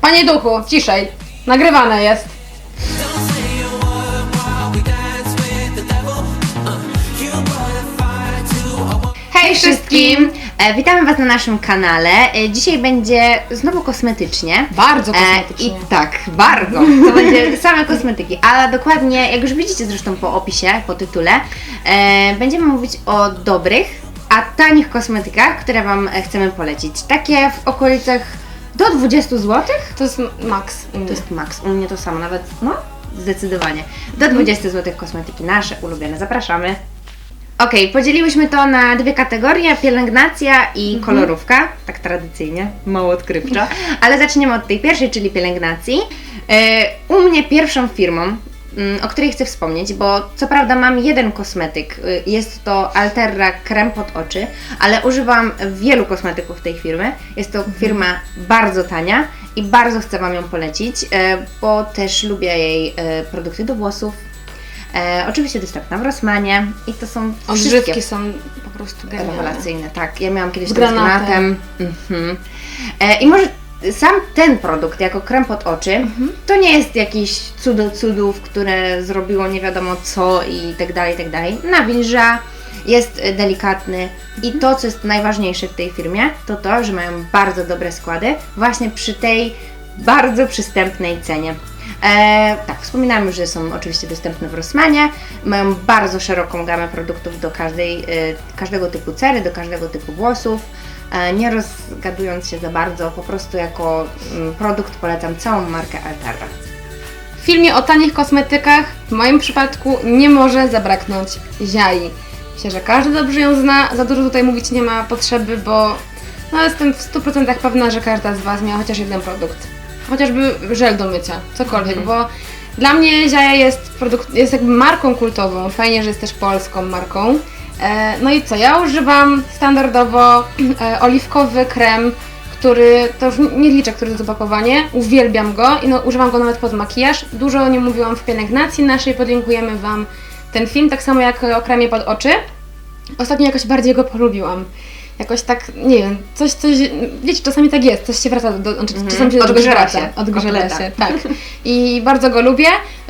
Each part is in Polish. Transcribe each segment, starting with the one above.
Panie duchu, ciszej. Nagrywane jest. Hej wszystkim! E, witamy Was na naszym kanale. E, dzisiaj będzie znowu kosmetycznie. Bardzo E, kosmetycznie. I tak, bardzo. To będzie same kosmetyki, a dokładnie, jak już widzicie zresztą po opisie, po tytule, e, będziemy mówić o dobrych, a tanich kosmetykach, które Wam e, chcemy polecić. Takie w okolicach do 20 zł. To jest max. u mnie. To jest maks. U mnie to samo, nawet, no, zdecydowanie. Do 20 zł kosmetyki nasze, ulubione. Zapraszamy. Okej, podzieliłyśmy to na dwie kategorie, pielęgnacja i kolorówka, tak tradycyjnie, mało odkrywczo, ale zaczniemy od tej pierwszej, czyli pielęgnacji. E, U mnie pierwszą firmą, o której chcę wspomnieć, bo co prawda mam jeden kosmetyk, y, jest to Alterra krem pod oczy, ale używam wielu kosmetyków tej firmy. Jest to firma bardzo tania i bardzo chcę Wam ją polecić, e, bo też lubię jej e, produkty do włosów. E, oczywiście dostępna w Rossmanie i to są wszystkie Odżywki są po prostu genialne. rewelacyjne, tak. Ja miałam kiedyś Z to z granatem. granatem. Mhm. E, I może sam ten produkt jako krem pod oczy, Mhm. to nie jest jakiś cudo cudów, które zrobiło nie wiadomo co i tak dalej, i tak dalej. Nawilża, jest e, delikatny i to, co jest najważniejsze w tej firmie, to to, że mają bardzo dobre składy właśnie przy tej bardzo przystępnej cenie. E, tak, wspominałam już, że są oczywiście dostępne w Rossmanie. Mają bardzo szeroką gamę produktów do każdej, e, każdego typu cery, do każdego typu włosów. E, nie rozgadując się za bardzo, po prostu jako mm, produkt polecam całą markę Alterra. W filmie o tanich kosmetykach w moim przypadku nie może zabraknąć ziai. Myślę, że każdy dobrze ją zna, za dużo tutaj mówić nie ma potrzeby, bo no, jestem w 100% pewna, że każda z Was miała chociaż jeden produkt. Chociażby żel do mycia, cokolwiek, bo dla mnie Ziaja jest, produkt, jest jakby marką kultową. Fajnie, że jest też polską marką. E, no i co, ja używam standardowo e, oliwkowy krem, który, to już nie liczę, który jest opakowanie, uwielbiam go i no, używam go nawet pod makijaż. Dużo o nim mówiłam w pielęgnacji naszej, podlinkujemy Wam ten film, tak samo jak o kremie pod oczy. Ostatnio jakoś bardziej go polubiłam. Jakoś tak, nie wiem, coś, coś, wiecie, czasami tak jest, coś się wraca, do, znaczy czasami się do czegoś Odgrzewa wraca. się. Odgrzewa się, tak. I bardzo go lubię.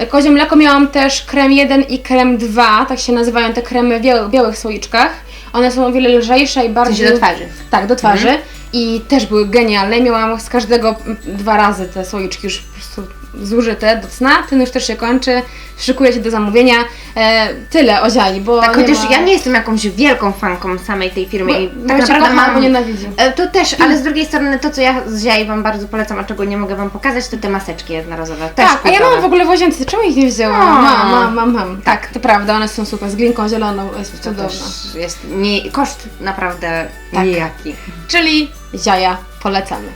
Kozie mleko miałam też krem 1 i krem 2, tak się nazywają te kremy w białych, słoiczkach. One są o wiele lżejsze i bardziej... sensie do twarzy. Tak, do twarzy. I też były genialne. Miałam z każdego mm, dwa razy te słoiczki już po prostu zużyte do cna. Ten już też się kończy. Szykuję się do zamówienia. E, tyle o ziai, bo Tak, chociaż ma... ja nie jestem jakąś wielką fanką samej tej firmy Bo- i tak naprawdę mam... albo nienawidzi. E, To też, ale z drugiej strony to, co ja z Ziai Wam bardzo polecam, a czego nie mogę Wam pokazać, to te maseczki jednorazowe. Też Tak, a ja mam w ogóle w łazience. Czemu ich nie wzięłam? No. Mam, mam, mam, mam. Tak, to prawda, one są super. Z glinką zieloną jest To cudowna. jest nie, koszt naprawdę Tak. nijaki. Czyli ziaja polecamy.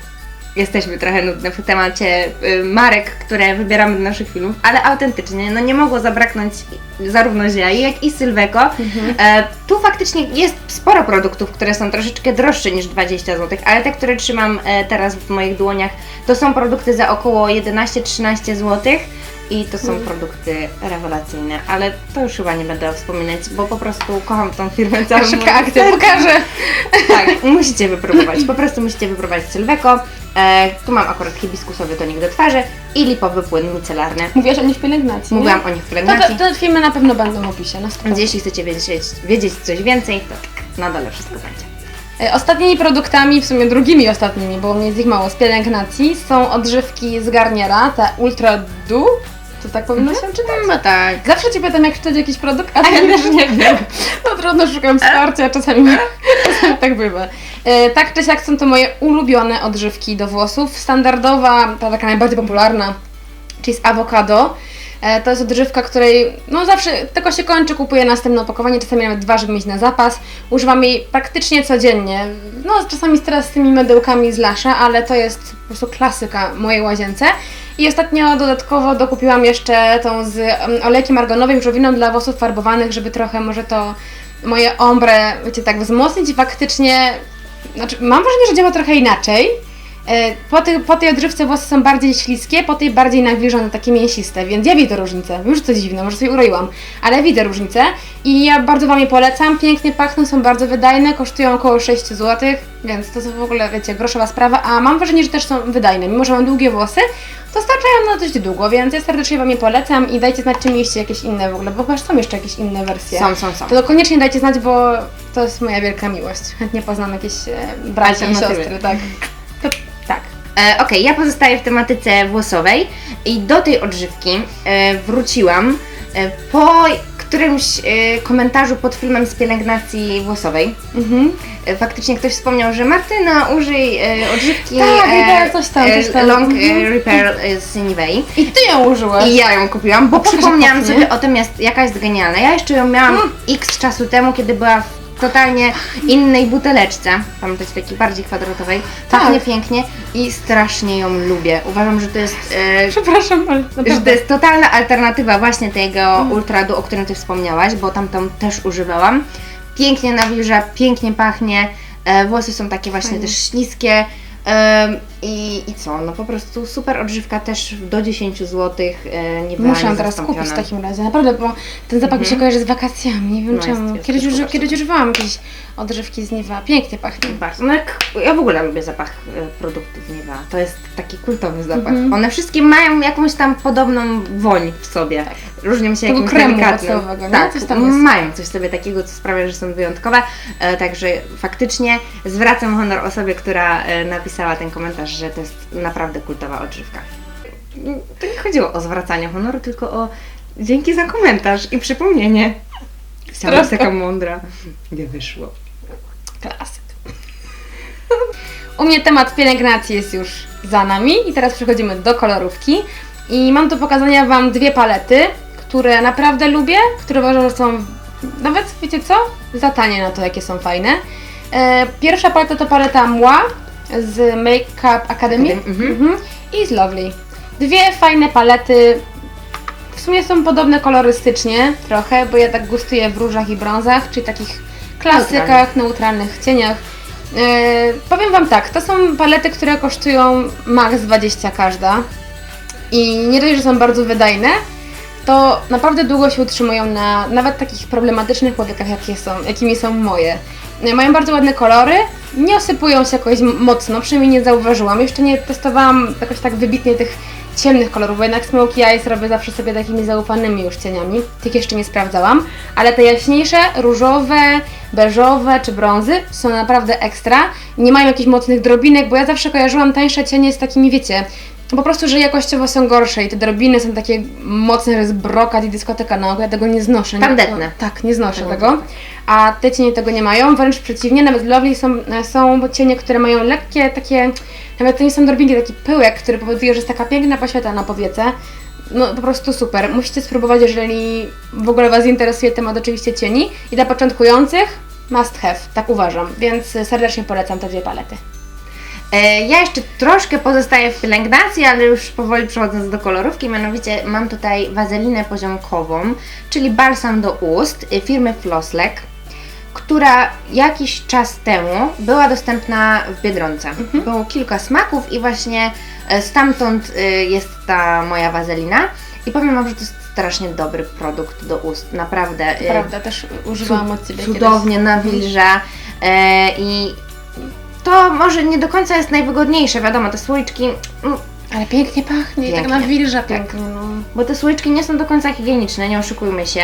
Jesteśmy trochę nudne w temacie y, marek, które wybieramy do naszych filmów, ale autentycznie, no nie mogło zabraknąć zarówno Ziai, jak i Sylweko. E, tu faktycznie jest sporo produktów, które są troszeczkę droższe niż 20 zł, ale te, które trzymam e, teraz w moich dłoniach, to są produkty za około 11-13 zł. I to są produkty rewelacyjne, ale to już chyba nie będę wspominać, bo po prostu kocham tą firmę całym Szybka akcja, sercem. pokażę. Tak, musicie wypróbować. Po prostu musicie wypróbować Sylweko. E, tu mam akurat hibiskusowy tonik do twarzy i lipowy płyn micelarny. Mówiłaś o nich w pielęgnacji, nie? Mówiłam o nich w To, pielęgnacji. to, te filmy na pewno będą w opisie, na 100%. Więc jeśli chcecie wiedzieć, wiedzieć coś więcej, to tak, na dole wszystko będzie. E, Ostatnimi produktami, w sumie drugimi ostatnimi, bo mnie jest ich mało, z pielęgnacji, są odżywki z Garniera, te Ultra Du, to tak powinno się czytać? No tak. Zawsze Cię pytam, jak czytać jakiś produkt, a ja też nie wiem. No trudno, szukam wsparcia, czasami, czasami tak bywa. E, Tak czy siak są to moje ulubione odżywki do włosów. Standardowa, ta taka najbardziej popularna, czyli z awokado. E, To jest odżywka, której no zawsze tylko się kończy, kupuję następne opakowanie, czasami nawet dwa, żeby mieć na zapas. Używam jej praktycznie codziennie. No czasami teraz z tymi mydełkami z Lasza, ale to jest po prostu klasyka mojej łazience. I ostatnio dodatkowo dokupiłam jeszcze tą z em, olejkiem arganowym żowiną dla włosów farbowanych, żeby trochę może to moje ombre, wiecie, tak wzmocnić i faktycznie, znaczy mam wrażenie, że działa trochę inaczej. E, Po tej, po tej odżywce włosy są bardziej śliskie, po tej bardziej nawilżone, takie mięsiste, więc ja widzę różnicę. Już to dziwne, może sobie uroiłam, ale widzę różnicę i ja bardzo Wam je polecam. Pięknie pachną, są bardzo wydajne, kosztują około 6 zł, więc to są w ogóle, wiecie, groszowa sprawa, a mam wrażenie, że też są wydajne. Mimo, że mam długie włosy, to starczają na dość długo, więc ja serdecznie Wam je polecam i dajcie znać, czy mieliście jakieś inne w ogóle, bo chyba są jeszcze jakieś inne wersje. Są, są, są. To koniecznie dajcie znać, bo to jest moja wielka miłość. Chętnie poznam jakieś e, bracia i siostry, tak. To, tak. E, Okej, ja pozostaję w tematyce włosowej i do tej odżywki e, wróciłam e, po którymś e, komentarzu pod filmem z pielęgnacji włosowej. Mhm. E, faktycznie ktoś wspomniał, że Martyna użyj e, odżywki Tak, tak, coś tam, coś tam. Long Mhm. Repair z Nivei. I ty ją użyłaś. I ja ją kupiłam, bo Pokaż, przypomniałam pachnie. sobie o tym, jest, jaka jest genialna. Ja jeszcze ją miałam Mm. x czasu temu, kiedy była w totalnie innej buteleczce, pamiętacie, takiej bardziej kwadratowej. Pachnie Tak. pięknie i strasznie ją lubię. Uważam, że to jest... E, Przepraszam, ale że to naprawdę. jest totalna alternatywa właśnie tego Mm. ultradu, o którym Ty wspomniałaś, bo tamtą też używałam. Pięknie nawilża, pięknie pachnie, e, włosy są takie właśnie Fajnie. też śliskie. I, I co? No po prostu super odżywka też do 10 zł. E, nie była Muszę teraz kupić w takim razie, naprawdę, bo ten zapach mi się kojarzy z wakacjami, nie wiem No, czemu. jest- jest kiedyś, uży, kiedyś używałam jakieś odżywki z Niwa, pięknie pachnie. Bardzo. No jak, ja w ogóle lubię zapach e, produktów Niva. To jest taki kultowy zapach. Mhm. One wszystkie mają jakąś tam podobną woń w sobie. Różnią się Tego jakimś kremu delikatnym. nie? Tak, Coś tam jest. mają coś w sobie takiego, co sprawia, że są wyjątkowe. E, także faktycznie zwracam honor osobie, która e, napisała ten komentarz, że to jest naprawdę kultowa odżywka. To nie chodziło o zwracanie honoru, tylko o dzięki za komentarz i przypomnienie. Chciałam być taka mądra. Nie wyszło. Klasyk. U mnie temat pielęgnacji jest już za nami i teraz przechodzimy do kolorówki. I mam do pokazania Wam dwie palety, które naprawdę lubię, które uważam, że są nawet, wiecie co, za tanie na to, jakie są fajne. E, pierwsza paleta to paleta Mła z Makeup Academy Academy, mhm. Mhm. i z Lovely. Dwie fajne palety, w sumie są podobne kolorystycznie trochę, bo ja tak gustuję w różach i brązach, czyli takich klasykach, neutralnych cieniach. E, powiem Wam tak, to są palety, które kosztują max 20 każda i nie dość, że są bardzo wydajne, to naprawdę długo się utrzymują na nawet takich problematycznych łowiekach, jakie są, jakimi są moje. E, Mają bardzo ładne kolory, nie osypują się jakoś mocno, przynajmniej nie zauważyłam. Jeszcze nie testowałam jakoś tak wybitnie tych ciemnych kolorów, bo jednak Smoky Eyes robię zawsze sobie takimi zaufanymi już cieniami. Tych jeszcze nie sprawdzałam, ale te jaśniejsze, różowe, beżowe czy brązy są naprawdę ekstra. Nie mają jakichś mocnych drobinek, bo ja zawsze kojarzyłam tańsze cienie z takimi, wiecie, po prostu, że jakościowo są gorsze i te drobiny są takie mocne, że jest brokat i dyskoteka na oko, ja tego nie znoszę. Nie- Tandetne. Tak, nie znoszę Tandetne. tego. A te cienie tego nie mają, wręcz przeciwnie, nawet Lovely są, są cienie, które mają lekkie takie, nawet to nie są drobinki, taki pyłek, który powoduje, że jest taka piękna poświata na powiece. No po prostu super. Musicie spróbować, jeżeli w ogóle Was interesuje temat oczywiście cieni. I dla początkujących must have, tak uważam. Więc serdecznie polecam te dwie palety. E, Ja jeszcze troszkę pozostaję w pielęgnacji, ale już powoli przechodząc do kolorówki, mianowicie mam tutaj wazelinę poziomkową, czyli balsam do ust firmy Flosslek, która jakiś czas temu była dostępna w Biedronce. Było kilka smaków i właśnie e, stamtąd y, jest ta moja wazelina i powiem Wam, że to jest strasznie dobry produkt do ust, naprawdę. Prawda, też używałam od Ciebie cudownie nawilża e, i to może nie do końca jest najwygodniejsze, wiadomo, te słoiczki, mm, Ale pięknie pachnie i tak Pięknie. nawilża pięknie. No. bo te słoiczki nie są do końca higieniczne, nie oszukujmy się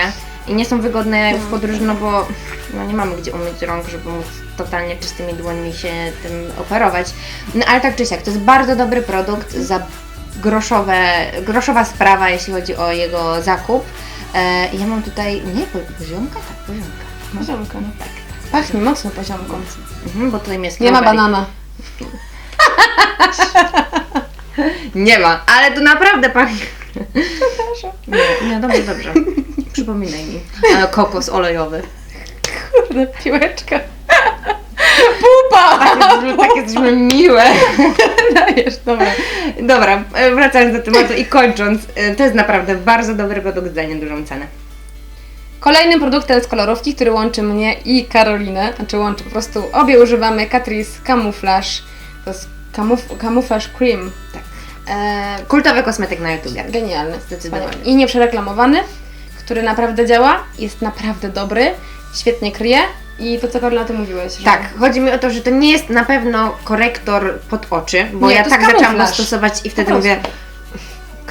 i nie są wygodne w podróży, no bo no nie mamy gdzie umyć rąk, żeby móc totalnie czystymi dłońmi się tym operować. No ale tak czy siak, to jest bardzo dobry produkt za groszowe, groszowa sprawa, jeśli chodzi o jego zakup. E, ja mam tutaj, nie, po- poziomka? Tak, poziomka. Poziomka. no tak. Pachnie mocno poziomką. Mhm, bo tutaj jest Nie ma banana. Nie ma, ale to naprawdę pachnie. Nie, nie, dobrze, dobrze. Przypominaj mi. E, kokos olejowy. Kurde, piłeczka. Pupa! Takie, takie złe miłe. Dajesz, dobra. Dobra, e, wracając do tematu i kończąc, e, to jest naprawdę bardzo dobry produkt za niedużą cenę. Kolejnym produktem z kolorówki, który łączy mnie i Karolinę, znaczy łączy po prostu, obie używamy Catrice Camouflage. To jest camouflage cream. Tak. E, Kultowy kosmetyk na YouTubie. Genialny, Zdecydowanie. I nieprzereklamowany, który naprawdę działa, jest naprawdę dobry, świetnie kryje i to co Karolina ty mówiłeś. Że... Tak, chodzi mi o to, że to nie jest na pewno korektor pod oczy, bo Nie, ja tak zaczęłam go stosować i wtedy mówię,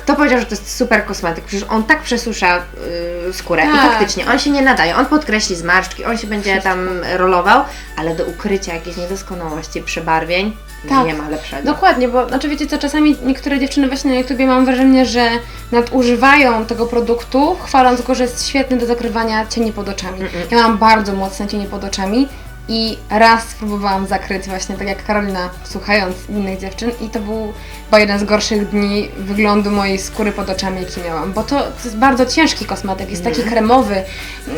kto powiedział, że to jest super kosmetyk? Przecież on tak przesusza yy, skórę i Tak. faktycznie on się nie nadaje, on podkreśli zmarszczki, on się będzie tam rolował, ale do ukrycia jakiejś niedoskonałości, przebarwień Tak. nie ma lepszego. Dokładnie, bo znaczy wiecie co, czasami niektóre dziewczyny właśnie na YouTubie mam wrażenie, że nadużywają tego produktu, chwaląc go, że jest świetny do zakrywania cieni pod oczami. Mm-mm. Ja mam bardzo mocne cienie pod oczami i raz spróbowałam zakryć właśnie tak jak Karolina, słuchając innych dziewczyn i to był chyba jeden z gorszych dni wyglądu mojej skóry pod oczami, jaki miałam, bo to, to jest bardzo ciężki kosmetyk, jest taki kremowy,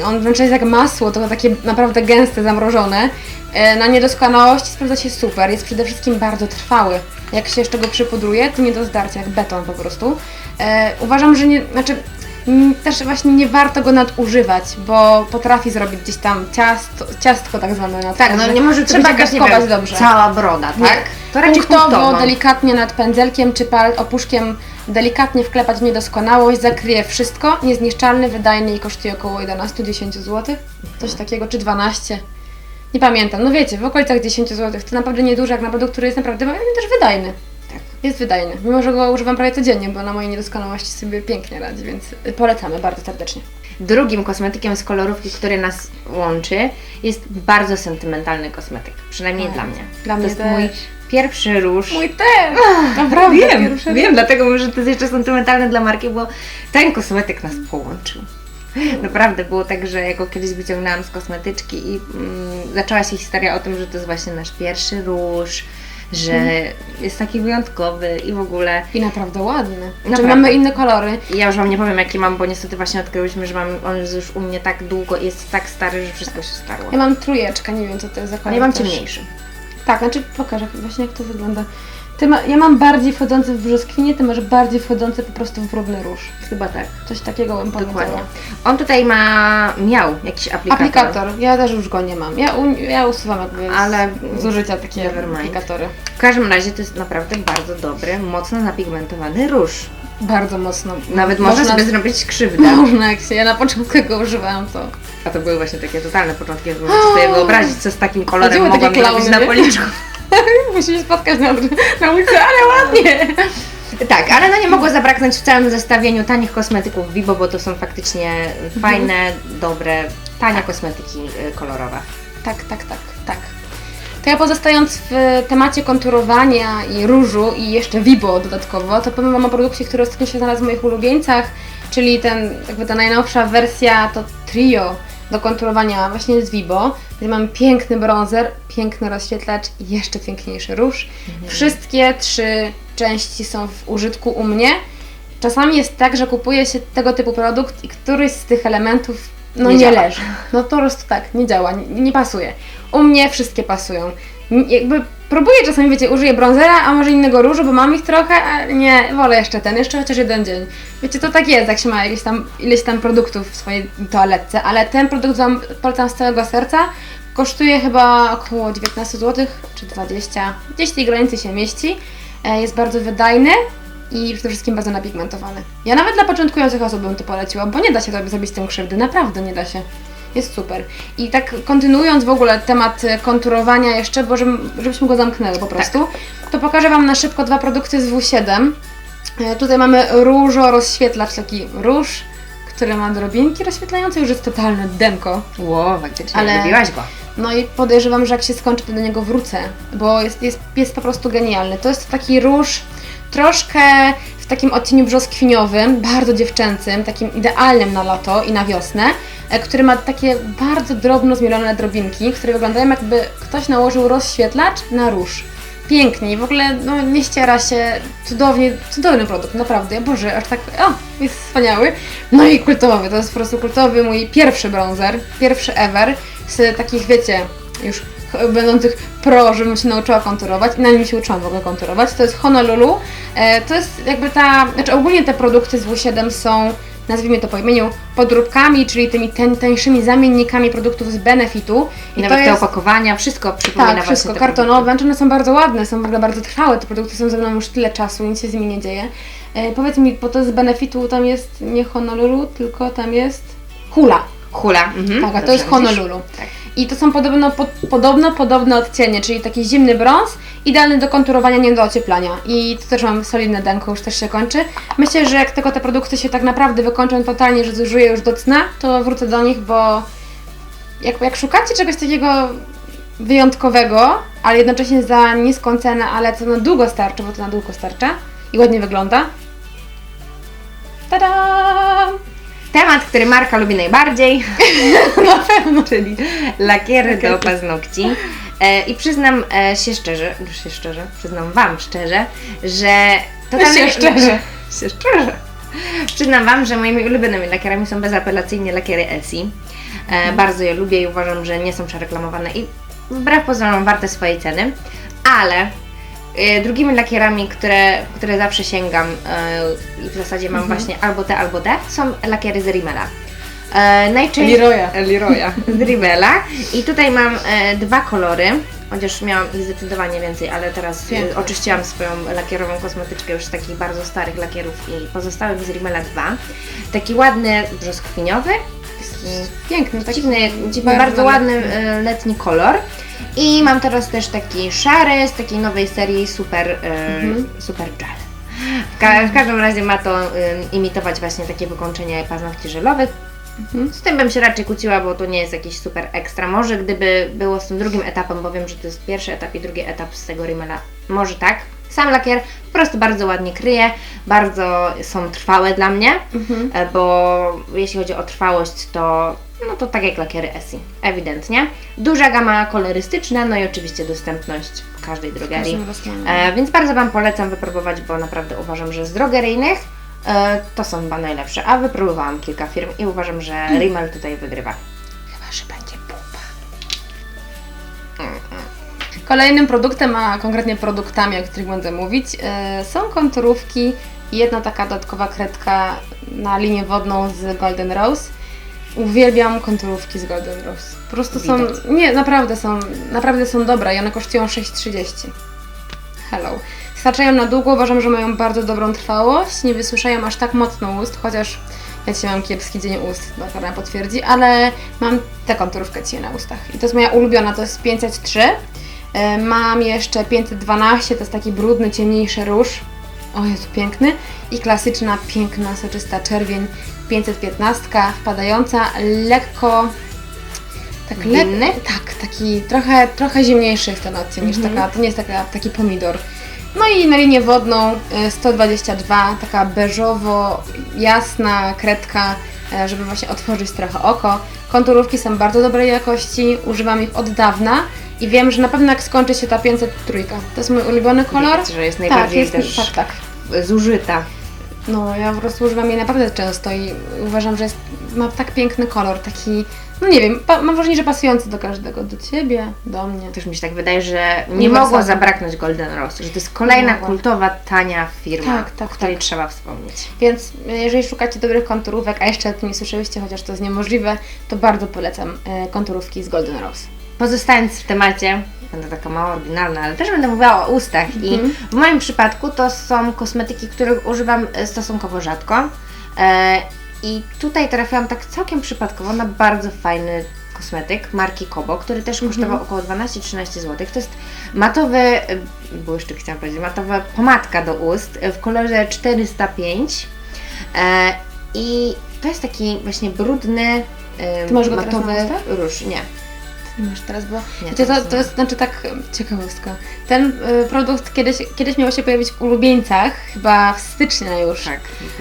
on wręcz jest jak masło, to takie naprawdę gęste, zamrożone. E, Na niedoskonałości sprawdza się super, jest przede wszystkim bardzo trwały. Jak się jeszcze go przypudruje, to nie do zdarcia, jak beton po prostu. E, uważam, że nie, znaczy też właśnie nie warto go nadużywać, bo potrafi zrobić gdzieś tam ciasto, ciastko tak zwane na tak, no nie może Trzeba nie wiem, dobrze. cała broda, Nie. tak? To raczej Punktowo, punktowo. delikatnie nad pędzelkiem czy pal opuszkiem delikatnie wklepać w niedoskonałość, zakryje wszystko, niezniszczalny, wydajny i kosztuje około 11-10 zł, coś takiego, czy 12. Nie pamiętam, no wiecie, w okolicach 10 zł, to naprawdę nieduży jak na produkt, który jest naprawdę ale też wydajny. Jest wydajny, mimo że go używam prawie codziennie, bo na mojej niedoskonałości sobie pięknie radzi, więc polecamy bardzo serdecznie. Drugim kosmetykiem z kolorówki, który nas łączy, jest bardzo sentymentalny kosmetyk. Przynajmniej Tak. dla mnie. Dla to mnie jest też. mój pierwszy róż. Mój też! Naprawdę, wiem, wiem, dlatego mówię, że to jest jeszcze sentymentalny dla marki, bo ten kosmetyk nas połączył. Naprawdę było tak, że ja go kiedyś wyciągnęłam z kosmetyczki i mm, zaczęła się historia o tym, że to jest właśnie nasz pierwszy róż, że jest taki wyjątkowy i w ogóle. I naprawdę ładny. Znaczy mamy inne kolory. Ja już Wam nie powiem jaki mam, bo niestety właśnie odkryłyśmy, że mam, on jest już u mnie tak długo i jest tak stary, że wszystko się starło. Ja mam trójeczkę, nie wiem co to jest za kolor. Ja mam ciemniejszy. Tak, znaczy pokażę właśnie jak to wygląda. Ty ma, ja mam bardziej wchodzący w brzoskwinie, ty masz bardziej wchodzący po prostu w brudny róż. Chyba tak. Coś takiego bym Dokładnie. On tutaj ma, miał jakiś aplikator. Aplikator. Ja też już go nie mam. Ja, u, ja usuwam jakby Ale z, z użycia takie aplikatory. W każdym razie to jest naprawdę bardzo dobry, mocno napigmentowany róż. Bardzo mocno. Nawet można, można sobie zrobić krzywdę. Można, jak się ja na początku go używałam, to A to były właśnie takie totalne początki, możecie sobie wyobrazić, co z takim kolorem mogłam zrobić klauny, na policzku. musimy się spotkać na, na ulicy, ale ładnie. Tak, ale no nie mogło zabraknąć w całym zestawieniu tanich kosmetyków Vibo, bo to są faktycznie fajne, dobre, tanie kosmetyki y, kolorowe. Tak, tak, tak, tak. To ja pozostając w temacie konturowania i różu i jeszcze Vibo dodatkowo, to powiem Wam o produkcie, który ostatnio się znalazł w moich ulubieńcach, czyli ten, jakby ta najnowsza wersja to Trio do konturowania właśnie z Vibo, gdzie mamy piękny bronzer, piękny rozświetlacz i jeszcze piękniejszy róż. Wszystkie trzy części są w użytku u mnie. Czasami jest tak, że kupuje się tego typu produkt i któryś z tych elementów no Nie nie, leży. No po prostu tak, nie działa, nie, nie pasuje. U mnie wszystkie pasują. Jakby próbuję czasami, wiecie, użyję bronzera, a może innego różu, bo mam ich trochę, a nie, wolę jeszcze ten, jeszcze chociaż jeden dzień. Wiecie, to tak jest, jak się ma jakieś tam, ileś tam produktów w swojej toaletce, ale ten produkt Wam polecam z całego serca. Kosztuje chyba około 19 zł, czy 20, gdzieś w tej granicy się mieści. E, Jest bardzo wydajny i przede wszystkim bardzo napigmentowany. Ja nawet dla początkujących osób bym to poleciła, bo nie da się zrobić tym krzywdy, naprawdę nie da się. Jest super. I tak kontynuując w ogóle temat e, konturowania jeszcze, bo żebyśmy go zamknęły po prostu, to pokażę Wam na szybko dwa produkty z W7. E, Tutaj mamy różo rozświetlacz, taki róż, który ma drobinki rozświetlające, już jest totalne demko. Ło, faktycznie, Ale- lubiłaś go. No i podejrzewam, że jak się skończy, to do niego wrócę, bo jest, jest, jest po prostu genialny. To jest taki róż troszkę takim odcieniu brzoskwiniowym, bardzo dziewczęcym, takim idealnym na lato i na wiosnę, e, który ma takie bardzo drobno zmielone drobinki, które wyglądają jakby ktoś nałożył rozświetlacz na róż. Pięknie w ogóle no, nie ściera się, cudownie, cudowny produkt, naprawdę. Boże, aż tak, o, jest wspaniały. No i kultowy, to jest po prostu kultowy mój pierwszy bronzer, pierwszy ever, z takich, wiecie, już będących pro, żebym się nauczyła konturować i na nim się uczyłam w ogóle konturować. To jest Honolulu. E, to jest jakby ta, znaczy ogólnie te produkty z W7 są nazwijmy to po imieniu, podróbkami, czyli tymi ten, tańszymi zamiennikami produktów z benefitu. I nawet te opakowania, wszystko przypomina tak, wszystko kartonowe, znaczy one są bardzo ładne, są w ogóle bardzo trwałe, te produkty są ze mną już tyle czasu, nic się z nimi nie dzieje. E, powiedz mi, bo to z benefitu tam jest nie Honolulu, tylko tam jest Hula. Hula. Mhm. Tak, a to Dobrze jest? Honolulu. Tak. I to są podobno, po, podobno podobne odcienie, czyli taki zimny brąz, idealny do konturowania, nie do ocieplania. I tu też mam solidne denko, już też się kończy. Myślę, że jak tylko te produkty się tak naprawdę wykończą totalnie, że zużyję już do cna, to wrócę do nich, bo jak, jak szukacie czegoś takiego wyjątkowego, ale jednocześnie za niską cenę, ale co na długo starczy, bo to na długo starcza i ładnie wygląda. Tada! Temat, który Marka lubi najbardziej, Na pewno. czyli lakiery do paznokci. E, I przyznam e, się szczerze, już się szczerze, przyznam Wam szczerze, że Się szczerze. się szczerze. Przyznam Wam, że moimi ulubionymi lakierami są bezapelacyjnie lakiery Essie. E, bardzo je lubię i uważam, że nie są przereklamowane i wbrew pozorom warte swojej ceny, ale drugimi lakierami, które, które zawsze sięgam e, i w zasadzie mam właśnie albo te, albo te, są lakiery z Rimmela. E, najczęściej Leroya. Leroya z Rimmela i tutaj mam dwa kolory, chociaż miałam ich zdecydowanie więcej, ale teraz Piękne. oczyściłam swoją lakierową kosmetyczkę już z takich bardzo starych lakierów i pozostały mi z Rimmela dwa. Taki ładny brzoskwiniowy, Piękny, taki dziwny, dziwny bardzo ładny e, letni kolor. I mam teraz też taki szary z takiej nowej serii Super, e, Mhm. super Gel. W, ka- w każdym razie ma to imitować właśnie takie wykończenie paznokci żelowych. Mhm. Z tym bym się raczej kłóciła, bo to nie jest jakiś super ekstra. Może gdyby było z tym drugim etapem, bo wiem, że to jest pierwszy etap i drugi etap z tego Rimmela. Może tak. Sam lakier po prostu bardzo ładnie kryje, bardzo są trwałe dla mnie, Mhm. e, bo jeśli chodzi o trwałość, to no to tak jak lakiery Essie, ewidentnie. Duża gama kolorystyczna, no i oczywiście dostępność w każdej drogerii. E, więc bardzo Wam polecam wypróbować, bo naprawdę uważam, że z drogeryjnych e, to są chyba najlepsze. A wypróbowałam kilka firm i uważam, że Rimmel tutaj wygrywa. Chyba, że będzie Kolejnym produktem, a konkretnie produktami, o których będę mówić, e, są konturówki i jedna taka dodatkowa kredka na linię wodną z Golden Rose. Uwielbiam konturówki z Golden Rose. Po prostu są, Widać. nie, naprawdę są, naprawdę są dobre i one kosztują 6,30. Hello. Starczają na długo, uważam, że mają bardzo dobrą trwałość, nie wysuszają aż tak mocno ust, chociaż ja dzisiaj mam kiepski dzień ust, Karina potwierdzi, ale mam tę konturówkę dzisiaj na ustach. I to jest moja ulubiona, to jest 503. E, Mam jeszcze 512, to jest taki brudny, ciemniejszy róż. O Jezu, piękny. I klasyczna, piękna, soczysta czerwień 515, wpadająca, lekko... Tak, lek- tak, taki trochę, trochę zimniejszy jest ten odcień niż Mhm. taka, to nie jest taka, taki pomidor. No i na linię wodną e, 122, taka beżowo jasna kredka, e, żeby właśnie otworzyć trochę oko. Konturówki są bardzo dobrej jakości, używam ich od dawna i wiem, że na pewno jak skończy się ta 503, to jest mój ulubiony kolor. Widać, że jest tak, najbardziej jest, też tak, tak. zużyta. No, ja po prostu używam jej naprawdę często i uważam, że jest, ma tak piękny kolor, taki, no nie wiem, mam wrażenie, że pasujący do każdego, do Ciebie, do mnie. Też mi się tak wydaje, że nie mogło zabraknąć Golden Rose, że to jest kolejna kultowa, tania firma, Tak, tak, o której tak. trzeba wspomnieć. Więc e, jeżeli szukacie dobrych konturówek, a jeszcze o tym nie słyszeliście, chociaż to jest niemożliwe, to bardzo polecam e, konturówki z Golden Rose. Pozostając w temacie, będę taka mało oryginalna, ale też będę mówiła o ustach i Mhm. w moim przypadku to są kosmetyki, których używam e, stosunkowo rzadko. E, I tutaj trafiłam tak całkiem przypadkowo na bardzo fajny kosmetyk marki Kobo, który też kosztował Mhm. około 12-13 zł. To jest matowy, e, błyszczyk chciałam powiedzieć, matowa pomadka do ust w kolorze 405 e, i to jest taki właśnie brudny, e, Ty masz go teraz na matowy ustach? róż. Nie. Ty masz teraz, bo Nie, wiecie, to, to nie. jest znaczy tak ciekawostka. Ten e, produkt kiedyś, kiedyś miał się pojawić w ulubieńcach, chyba w styczniu już. Tak.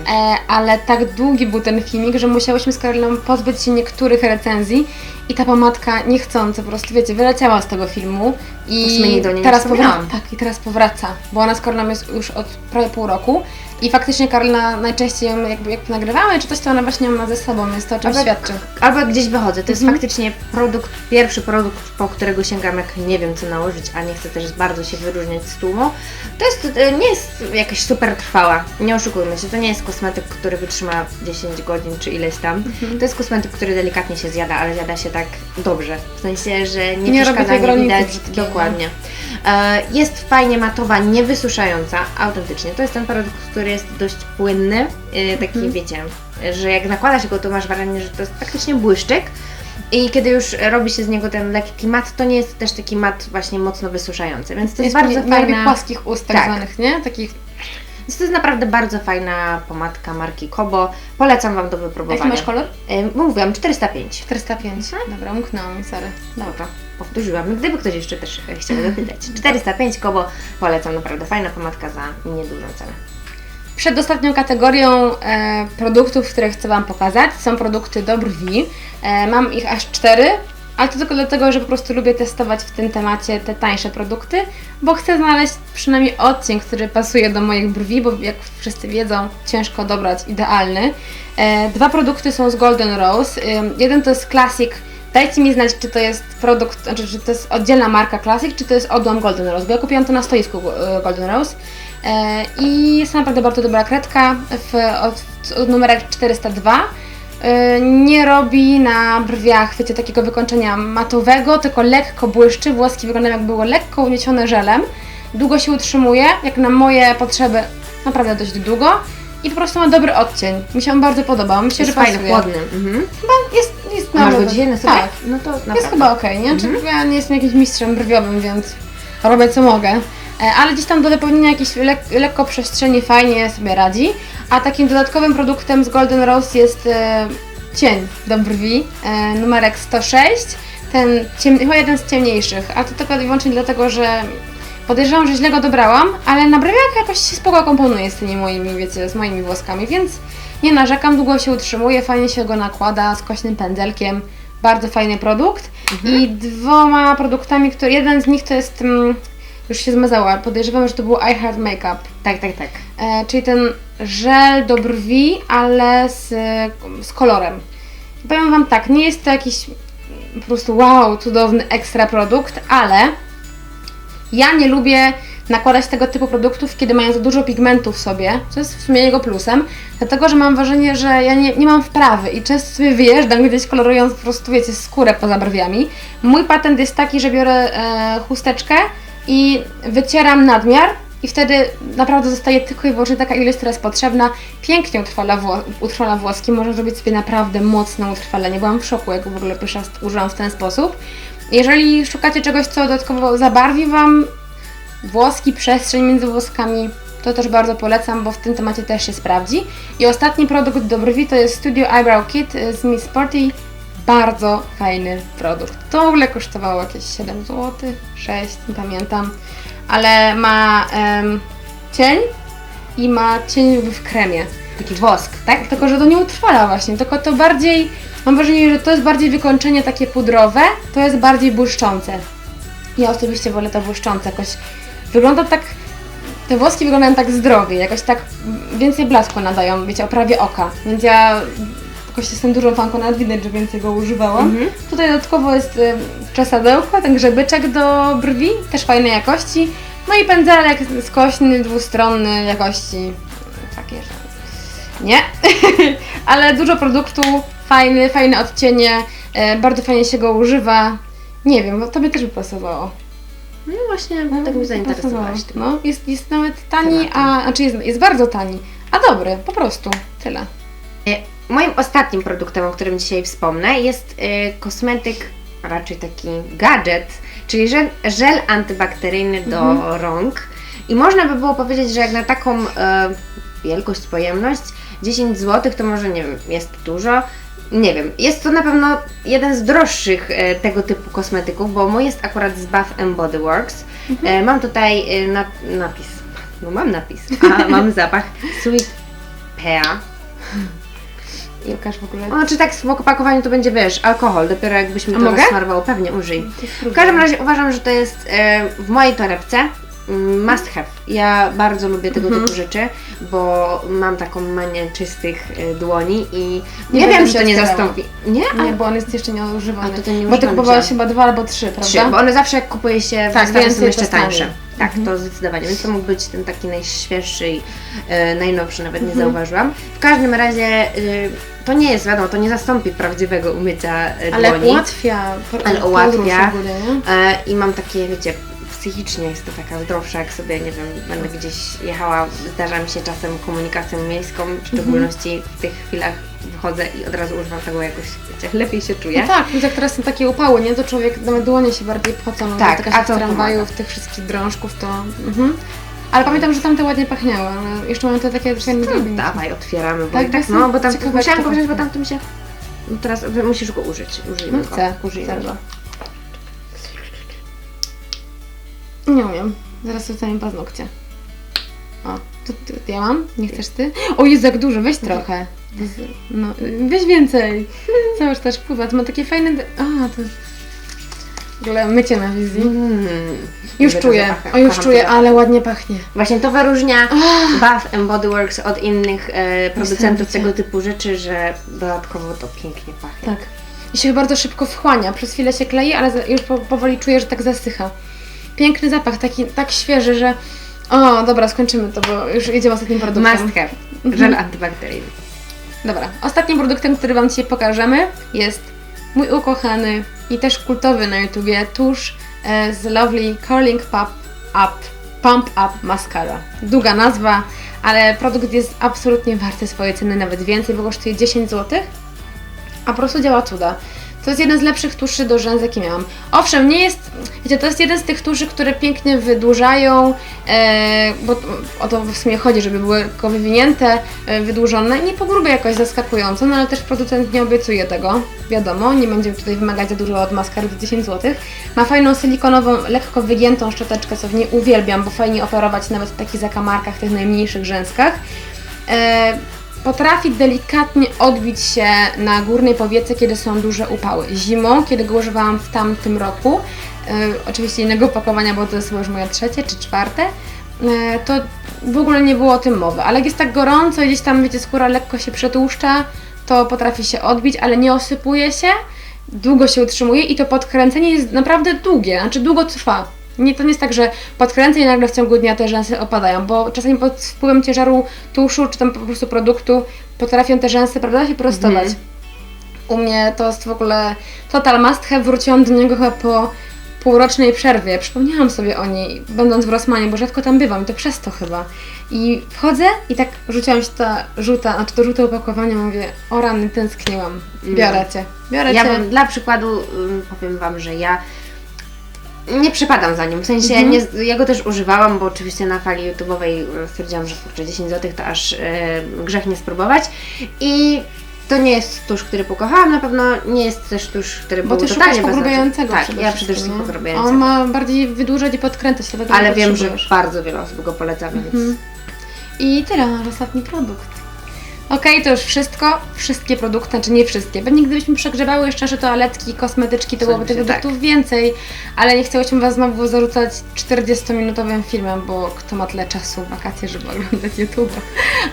E, ale tak długi był ten filmik, że musiałyśmy z Karoliną pozbyć się niektórych recenzji i ta pomadka niechcący po prostu, wiecie, wyleciała z tego filmu i nie teraz powraca, tak, i teraz powraca, bo ona z Karoliną jest już od prawie pół roku, I faktycznie Karolina najczęściej ją jakby jak nagrywamy, czy coś to ona właśnie ma ze sobą, więc to o czymś Albo- świadczy. Albo jak gdzieś wychodzę. To jest Mhm. faktycznie produkt, pierwszy produkt, po którego sięgam, jak nie wiem co nałożyć, a nie chcę też bardzo się wyróżniać z tłumu. To jest, e, nie jest jakaś super trwała. Nie oszukujmy się, to nie jest kosmetyk, który wytrzyma 10 godzin czy ileś tam. Mhm. To jest kosmetyk, który delikatnie się zjada, ale zjada się tak dobrze. W sensie, że nie, Nie przeszkadza, nie widać. brzydkiej, Dokładnie. E, Jest fajnie matowa, niewysuszająca, autentycznie. To jest ten produkt, który jest dość płynny, e, taki Mhm. wiecie, że jak nakłada się go, to masz wrażenie, że to jest praktycznie błyszczyk. I kiedy już robi się z niego ten lekki mat, to nie jest też taki mat właśnie mocno wysuszający, więc to jest, bardzo nie, nie fajna. płaskich ust tak, Tak. zwanych, nie? Takich, Więc to jest naprawdę bardzo fajna pomadka marki Kobo. Polecam Wam do jaki wypróbowania. masz kolor? E, Mówiłam 405. 405. Dobra, umknęłam sorry. Dobra. Dobra, powtórzyłam. Gdyby ktoś jeszcze też chciał dopytać. 405 Kobo polecam, naprawdę fajna pomadka za niedużą cenę. Przed ostatnią kategorią e, produktów, które chcę Wam pokazać, są produkty do brwi. E, mam ich aż cztery, ale to tylko dlatego, że po prostu lubię testować w tym temacie te tańsze produkty, bo chcę znaleźć przynajmniej odcień, który pasuje do moich brwi, bo jak wszyscy wiedzą, ciężko dobrać idealny. E, dwa produkty są z Golden Rose. Ym, jeden to jest Classic. Dajcie mi znać, czy to jest produkt, znaczy, czy to jest oddzielna marka Classic, czy to jest odłam Golden Rose, bo ja kupiłam to na stoisku e, Golden Rose. E, I jest naprawdę bardzo dobra kredka w od, od numerek 402. E, Nie robi na brwiach, wiecie, takiego wykończenia matowego, tylko lekko błyszczy. Włoski wyglądają jak było lekko uniesione żelem. Długo się utrzymuje, jak na moje potrzeby, naprawdę dość długo. I po prostu ma dobry odcień. Mi się on bardzo podoba. Myślę, Jest że fajny, pasuje. chłodny. Mhm. Jest, jest Masz go dzisiaj na sobie? Tak. No to naprawdę. Jest chyba okej, nie? Czy Mhm. ja nie jestem jakimś mistrzem brwiowym, więc robię co mogę. E, Ale gdzieś tam do wypełnienia jakiejś lek lekko przestrzeni fajnie sobie radzi. A takim dodatkowym produktem z Golden Rose jest e, cień do brwi, e, numerek 106. Ten chyba jeden z ciemniejszych, a to tylko i wyłącznie dlatego, że podejrzewam, że źle go dobrałam, ale na brwiach jakoś się spoko komponuje z tymi moimi, wiecie, z moimi włoskami, więc nie narzekam, długo się utrzymuje, fajnie się go nakłada z kośnym pędzelkiem. Bardzo fajny produkt. I dwoma produktami, które jeden z nich to jest, mm, już się zmazała, podejrzewam, że to był I Heart Makeup. Tak, tak, tak. E, czyli ten żel do brwi, ale z, z kolorem. I powiem Wam tak, nie jest to jakiś po prostu wow, cudowny ekstra produkt, ale ja nie lubię nakładać tego typu produktów, kiedy mają za dużo pigmentu w sobie, co jest w sumie jego plusem, dlatego, że mam wrażenie, że ja nie, nie mam wprawy i często sobie wyjeżdżam gdzieś kolorując po prostu, wiecie, skórę poza brwiami. Mój patent jest taki, że biorę e, chusteczkę i wycieram nadmiar i wtedy naprawdę zostaje tylko i wyłącznie taka ilość, która jest potrzebna. Pięknie utrwala, wło- utrwala włoski, można zrobić sobie naprawdę mocne utrwalenie. Byłam w szoku, jak w ogóle pierwszy raz użyłam w ten sposób. Jeżeli szukacie czegoś, co dodatkowo zabarwi Wam włoski, przestrzeń między włoskami, to też bardzo polecam, bo w tym temacie też się sprawdzi. I ostatni produkt do brwi to jest Studio Eyebrow Kit z Miss Sporty. Bardzo fajny produkt. To w ogóle kosztowało jakieś 7 zł, 6, nie pamiętam. Ale ma em, cień i ma cień w kremie. Taki wosk, tak? Tylko, że to nie utrwala właśnie, tylko to bardziej, mam wrażenie, że to jest bardziej wykończenie takie pudrowe, to jest bardziej błyszczące. Ja osobiście wolę to błyszczące, jakoś wygląda tak, te włoski wyglądają tak zdrowie, jakoś tak więcej blasku nadają, wiecie, oprawie oka, więc ja jakoś jestem dużą fanką, nawet widać, że więcej go używałam. Mhm. Tutaj dodatkowo jest y, czesadełko, ten grzebyczek do brwi, też fajnej jakości. No i pędzelek skośny, dwustronny jakości. Takie, że nie. Ale dużo produktu, fajny, fajne odcienie, e, bardzo fajnie się go używa. Nie wiem, bo tobie też by pasowało. No właśnie, No, tak by zainteresowałaś. tym. No, jest, jest nawet tani, Tematem. a znaczy jest, jest bardzo tani, a dobry, po prostu. Tyle. E, Moim ostatnim produktem, o którym dzisiaj wspomnę, jest e, kosmetyk, a raczej taki gadżet, czyli żel, żel antybakteryjny do Mhm. rąk. I można by było powiedzieć, że jak na taką e, wielkość, pojemność 10 zł, to może nie wiem, jest dużo. Nie wiem, jest to na pewno jeden z droższych e, tego typu kosmetyków, bo mój jest akurat z Bath and Body Works. E, mam tutaj e, na, napis, no mam napis, a mam zapach Sweet Pea. I Pokaż w ogóle. O, czy tak w opakowaniu to będzie, wiesz, alkohol, dopiero jakbyś mi A to mogę? pewnie użyj. W każdym razie uważam, że to jest e, w mojej torebce must have. Ja bardzo lubię tego typu rzeczy, bo mam taką manię czystych y, dłoni i Nie nie, wiem, że się to nie zastąpi. Nie? A, Nie, bo on jest jeszcze nieużywany. A to ten bo ty kupowałaś chyba dwa albo trzy, trzy, prawda? bo one zawsze jak kupuje się w Tak, zestawie są jeszcze tańsze. Tak, Mhm. to zdecydowanie. Więc to mógł być ten taki najświeższy i e, najnowszy, nawet Mhm. nie zauważyłam. W każdym razie y, to nie jest, wiadomo, to nie zastąpi prawdziwego umycia e, Ale dłoni. ułatwia. Ale ułatwia. ogólnie, nie? E, I mam takie, wiecie, psychicznie jest to taka zdrowsza, jak sobie, nie wiem, będę gdzieś jechała, zdarza mi się czasem komunikacją miejską, w szczególności w tych chwilach wychodzę i od razu używam tego jakoś, wiecie, lepiej się czuję. No tak, więc jak teraz są takie upały, nie? To człowiek, nawet dłonie się bardziej pocą, Tak, taka a to w tramwaju, pomaga. w tych wszystkich drążków, to... Mhm. Ale pamiętam, że tamte ładnie pachniały, ale jeszcze mamy te takie fajne No, drobinki. dawaj, otwieramy, bo Tak, tak, tak no, bo tam ciekawa, musiałam go wziąć, bo pachnie. tam mi się... No Teraz musisz go użyć, użyjmy No go. chcę, użyjmy chcę. go. Nie umiem. Zaraz zostawiam paznokcie. O, to, to, ja mam? Nie chcesz ty? O, jest jak dużo, weź trochę. No, weź więcej. Zobacz, też pływa. To ma takie fajne... d- A, to... W ogóle mycie na wizji. Mm, Już czuję, o już kocham czuję, ale ładnie pachnie. Właśnie to wyróżnia Bath and Body Works od innych e, producentów Niesamowicie. tego typu rzeczy, że dodatkowo to pięknie pachnie. Tak. I się bardzo szybko wchłania. Przez chwilę się klei, ale za- już po, powoli czuję, że tak zasycha. Piękny zapach, taki tak świeży, że... O, dobra, skończymy to, bo już jedziemy ostatnim produktem. Must have. Mhm. Żel antybakteryjny. Dobra, ostatnim produktem, który Wam dzisiaj pokażemy jest mój ukochany i też kultowy na YouTubie tusz e, z Lovely Curling Pump Up, Pump Up Mascara. Długa nazwa, ale produkt jest absolutnie warty swojej ceny, nawet więcej, bo kosztuje 10 zł, a po prostu działa cuda. To jest jeden z lepszych tuszy do rzęs, jakie miałam. Owszem, nie jest, wiecie, to jest jeden z tych tuszy, które pięknie wydłużają, e, bo o to w sumie chodzi, żeby były tylko wywinięte, e, wydłużone, nie po grubie jakoś zaskakująco, no ale też producent nie obiecuje tego, wiadomo, nie będziemy tutaj wymagać za dużo od maskary za 10 zł. Ma fajną silikonową, lekko wygiętą szczoteczkę, co w niej uwielbiam, bo fajnie operować nawet w takich zakamarkach, tych najmniejszych rzęskach. E, potrafi delikatnie odbić się na górnej powiece, kiedy są duże upały. Zimą, kiedy go używałam w tamtym roku, e, oczywiście innego opakowania, bo to jest już moje trzecie czy czwarte, e, to w ogóle nie było o tym mowy. Ale jak jest tak gorąco i gdzieś tam, wiecie, skóra lekko się przetłuszcza, to potrafi się odbić, ale nie osypuje się, długo się utrzymuje i to podkręcenie jest naprawdę długie, znaczy długo trwa. Nie, to nie jest tak, że podkręcę i nagle w ciągu dnia te rzęsy opadają, bo czasami pod wpływem ciężaru tuszu czy tam po prostu produktu potrafią te rzęsy, prawda, się prostować. U mnie to jest w ogóle total must have. Wróciłam do niego chyba po półrocznej przerwie. Przypomniałam sobie o niej, będąc w Rosmanie, bo rzadko tam bywam to przez to chyba. I wchodzę i tak rzuciłam się ta żółta, znaczy to żółte opakowanie, mówię, o rany, tęskniłam. Biorę Cię, biorę Ja Cię. bym, dla przykładu powiem Wam, że ja nie przepadam za nim. W sensie Mhm. nie, ja go też używałam, bo oczywiście na fali YouTube'owej y, stwierdziłam, że kurczę 10 zł to aż y, grzech nie spróbować. I to nie jest tusz, który pokochałam, na pewno nie jest też tusz, który był totalnie pogrubiającego Tak, ja przede wszystkim, nie? pogrubiającego. On ma bardziej wydłużać i podkręcać dlatego Ale wiem, że bardzo wiele osób go poleca, więc Mhm. I tyle, nasz ostatni produkt. Okej, to już wszystko. Wszystkie produkty, znaczy nie wszystkie. Pewnie gdybyśmy przegrzewały jeszcze nasze toaletki, kosmetyczki, to byłoby tych tak. produktów więcej, ale nie chciałyśmy Was znowu zarzucać 40-minutowym filmem, bo kto ma tyle czasu wakacje, żeby oglądać YouTube.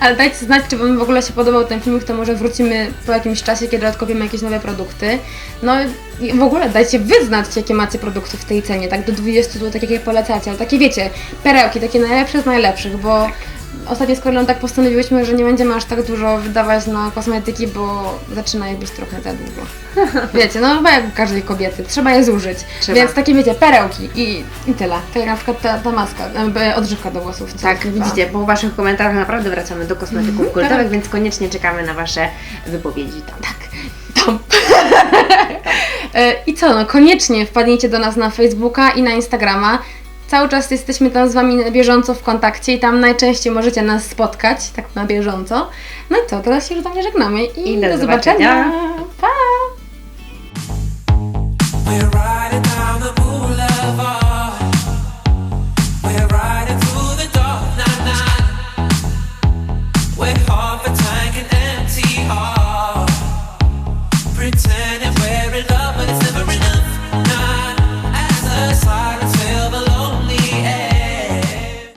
Ale dajcie znać, czy Wam w ogóle się podobał ten filmik, to może wrócimy po jakimś czasie, kiedy odkopimy jakieś nowe produkty. No i w ogóle dajcie wyznać, jakie macie produkty w tej cenie, tak do 20 zł, jakie polecacie, ale takie wiecie, perełki, takie najlepsze z najlepszych, bo Ostatnio z Karolą tak postanowiłyśmy, że nie będziemy aż tak dużo wydawać na kosmetyki, bo zaczyna je być trochę za długo. Wiecie, no chyba jak u każdej kobiety, trzeba je zużyć. Trzeba. Więc takie wiecie, perełki i, i tyle. Tak jak na przykład ta, ta maska, e, odżywka do włosów. co Tak, chyba- widzicie, po Waszych komentarzach naprawdę wracamy do kosmetyków Mhm, kultowych, tak. więc koniecznie czekamy na Wasze wypowiedzi tam. Tak. E, I co, no koniecznie wpadnijcie do nas na Facebooka i na Instagrama. Cały czas jesteśmy tam z Wami na bieżąco w kontakcie i tam najczęściej możecie nas spotkać, tak na bieżąco. No i co, teraz się już z Wami żegnamy i, I do do zobaczenia. zobaczenia.